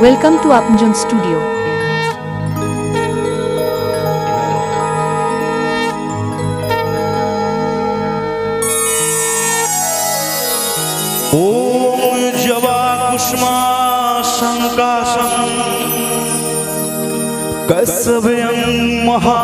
Welcome to Apanjan studio ॐ जवा कुष्मा शङ्काशम् कसव्यं महा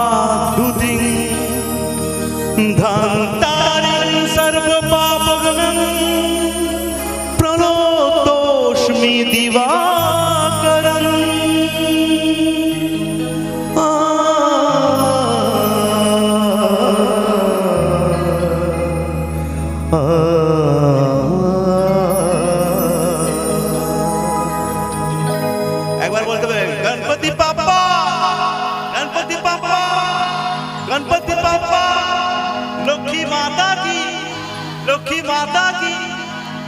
बापा लोखी माता की, लोखी माता की,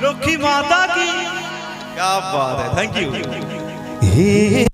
लोखी माता की। क्या बात है थैंक यू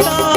Allah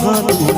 honra